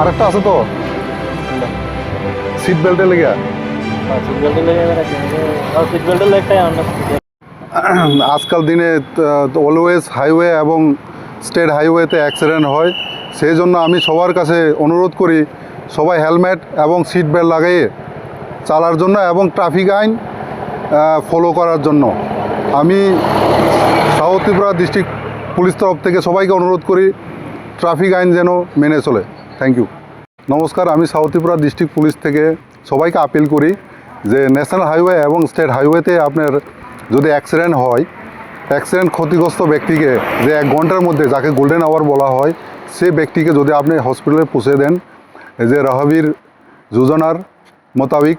আরেকটা আছে তো। সিট বেল্টের লেগে আজকাল দিনে অলওয়েজ হাইওয়ে এবং স্টেট হাইওয়েতে অ্যাক্সিডেন্ট হয়। সেই জন্য আমি সবার কাছে অনুরোধ করি সবাই হেলমেট এবং সিট বেল্ট লাগিয়ে চালার জন্য এবং ট্রাফিক আইন ফলো করার জন্য। আমি সাউথ ত্রিপুরা ডিস্ট্রিক্ট পুলিশ তরফ থেকে সবাইকে অনুরোধ করি ট্রাফিক আইন যেন মেনে চলে। থ্যাংক ইউ নমস্কার, আমি সাউথ ত্রিপুরা ডিস্ট্রিক্ট পুলিশ থেকে সবাইকে আপিল করি যে ন্যাশনাল হাইওয়ে এবং স্টেট হাইওয়েতে আপনার যদি অ্যাক্সিডেন্ট হয়, অ্যাক্সিডেন্ট ক্ষতিগ্রস্ত ব্যক্তিকে যে এক ঘণ্টার মধ্যে যাকে গোল্ডেন আওয়ার বলা হয়, সে ব্যক্তিকে যদি আপনি হসপিটালে পৌঁছে দেন যে রহবীর যোজনার মোতাবিক,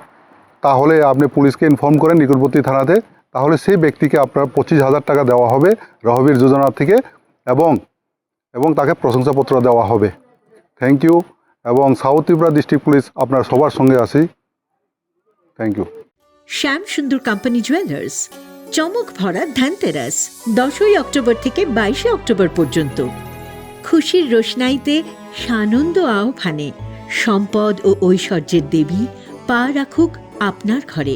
তাহলে আপনি পুলিশকে ইনফর্ম করেন নিকটবর্তী থানাতে, তাহলে সেই ব্যক্তিকে আপনার পঁচিশ হাজার টাকা দেওয়া হবে রহবীর যোজনা থেকে এবং এবং তাকে প্রশংসাপত্র দেওয়া হবে। থ্যাংক ইউ এবং সাউথ ত্রিপুরা ডিস্ট্রিক্ট পুলিশ আপনার সবার সঙ্গে আছি। Thank you Shyam Sundar company jewellers চমক ভরা ধ্যানতেরাস দশই অক্টোবর থেকে বাইশে অক্টোবর পর্যন্ত। খুশির রোশনাইতে সানন্দ আহ্বানে, সম্পদ ও ঐশ্বর্যের দেবী পা রাখুক আপনার ঘরে।